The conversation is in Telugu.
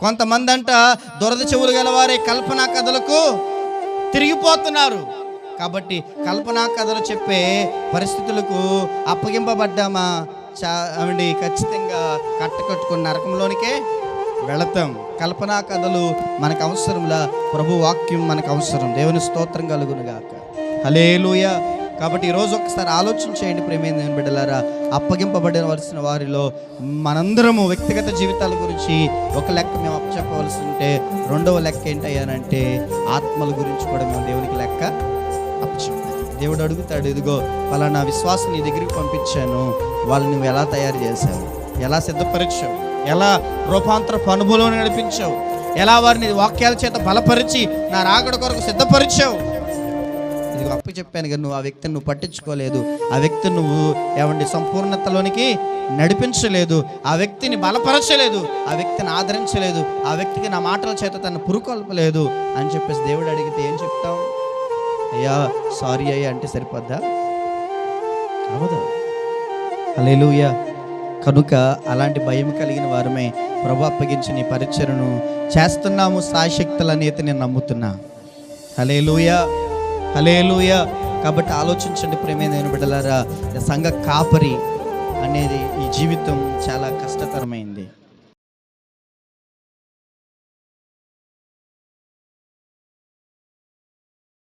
కొంతమంది అంట దురద చెవులు గలవారే కల్పనా కథలకు తిరిగిపోతున్నారు. కాబట్టి కల్పనా కథలు చెప్పే పరిస్థితులకు అప్పగింపబడ్డామా? చావండి ఖచ్చితంగా కట్టకట్టుకుని నరకంలోనికే వెళతాం. కల్పనా కథలు మనకు అవసరంలా ప్రభు వాక్యం మనకు అవసరం. దేవుని స్తోత్రం కలుగునుగాక. హలేలుయ కాబట్టి ఈరోజు ఒకసారి ఆలోచన చేయండి ప్రేమైన నేను బిడ్డలారా. అప్పగింపబడవలసిన వారిలో మనందరము వ్యక్తిగత జీవితాల గురించి ఒక లెక్క మేము అప్పచెప్పవలసి ఉంటే రెండవ లెక్క ఏంటయ్యానంటే ఆత్మల గురించి కూడా మేము దేవునికి లెక్క అప్పచెప్పాలి. దేవుడు అడుగుతాడు ఇదిగో ఫలానా విశ్వాసం నీ దగ్గరికి పంపించాను. వాళ్ళని నువ్వు ఎలా తయారు చేశావు? ఎలా సిద్ధపరిచావు? ఎలా రూపాంతరపు అనుభవం నడిపించావు? ఎలా వారిని వాక్యాల చేత బలపరిచి నా రాకడ కొరకు సిద్ధపరిచావు? నీకు అప్పు చెప్పాను కదా నువ్వు ఆ వ్యక్తిని నువ్వు పట్టించుకోలేదు. ఆ వ్యక్తిని నువ్వు ఏమండి సంపూర్ణతలోనికి నడిపించలేదు. ఆ వ్యక్తిని బలపరచలేదు. ఆ వ్యక్తిని ఆదరించలేదు. ఆ వ్యక్తికి నా మాటల చేత తను పురుకొల్పలేదు అని చెప్పేసి దేవుడు అడిగితే ఏం చెప్తావు? అయ్యా సారీ అయ్యా అంటే సరిపోద్దా? అవదా? అలేలుయ కనుక అలాంటి భయం కలిగిన వారమే ప్రభు అప్పగించిన ఈ పరిచయను చేస్తున్నాము సాశక్తులనేత అనేది నేను నమ్ముతున్నా. హలేలుయ హలేలుయ కాబట్టి ఆలోచించండి ప్రేమైన బిడ్డలారా సంఘ కాపరి అనేది ఈ జీవితం చాలా కష్టతరమైంది.